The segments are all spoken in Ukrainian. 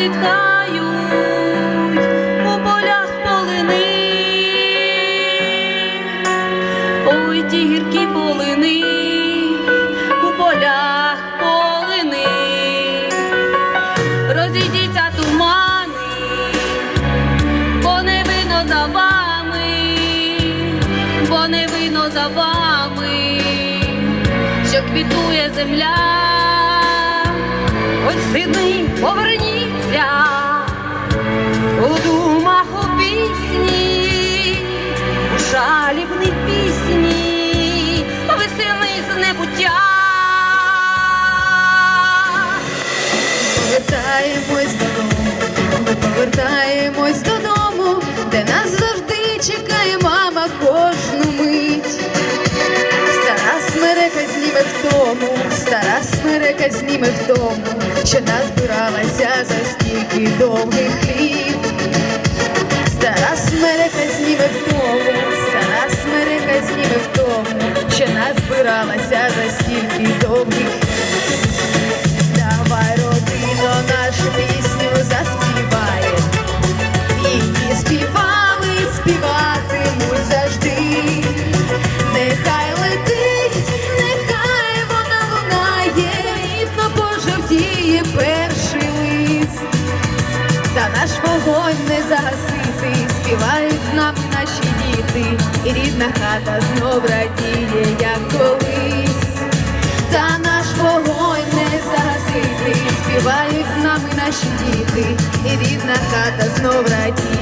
зітхають у полях полини, ой ті гіркі полини, у полях полини, розійдіться тумани, бо не вино за вами, бо не вино за вами, що квітує земля. Ось сини, поверніть дивишся у думах у пісні, у шалібній пісні, весени з небуття. Повертаємось додому, ми повертаємось додому, де нас завжди чекає мама кожну мить. Стара смерека зніме в тому, стара смерека зніме в тому, що назбиралася за довгих літ. Стара смереха зніме втому, стара смереха зніме втому, ще назбиралася за сніг. Співають з нами наші діти, і рідна хата знов радіє, як колись. Та наш вогонь не загасити, співають з нами наші діти, і рідна хата знов радіє,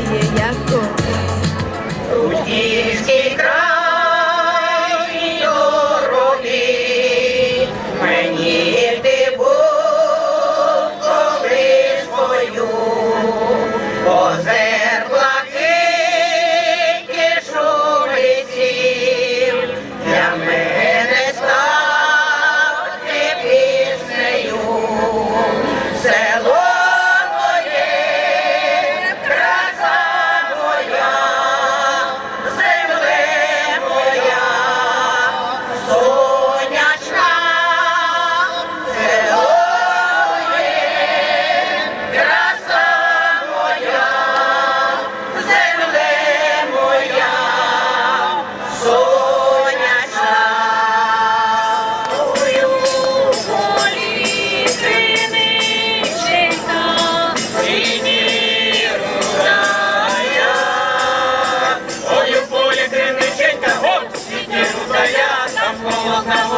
Now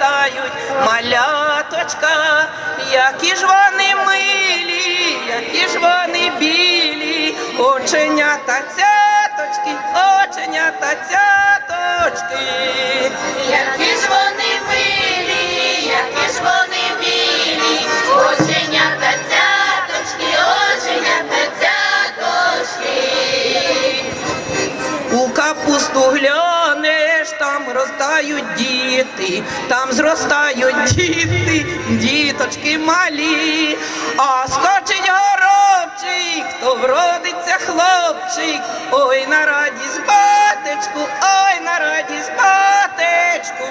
виростають маляточка, які ж вони милі, які ж вони білі, оченята цяточки, оченята цяточки. Які ж вони милі, які ж вони білі, оченята цяточки, оченята цяточки. У капусту глянеш, там ростають діти, там зростають діти, діточки малі, а скочить горобчик, то вродиться хлопчик, ой на радість батечку, ой на радість батечку.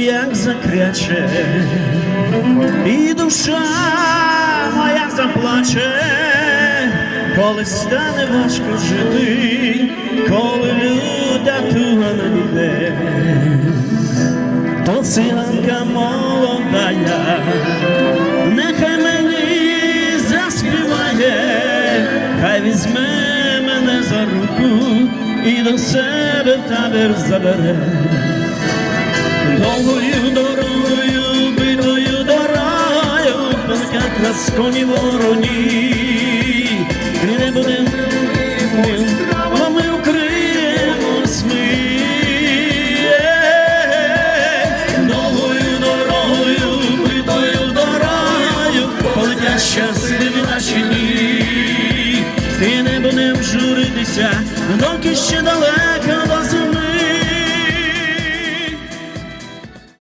Як закряче, і душа моя заплаче, коли стане важко жити, коли люда туга надійде, то циганка молодая, нехай мені заспіває, хай візьме мене за руку і до себе табір забере. Довгою дорогою, битою до раю, Пускать нас коні вороні, і не будемо, а ми укриємось ми. Довгою дорогою, битою до раю, полетять щасливі наші дні, і не будем журитися, доки ще далеко.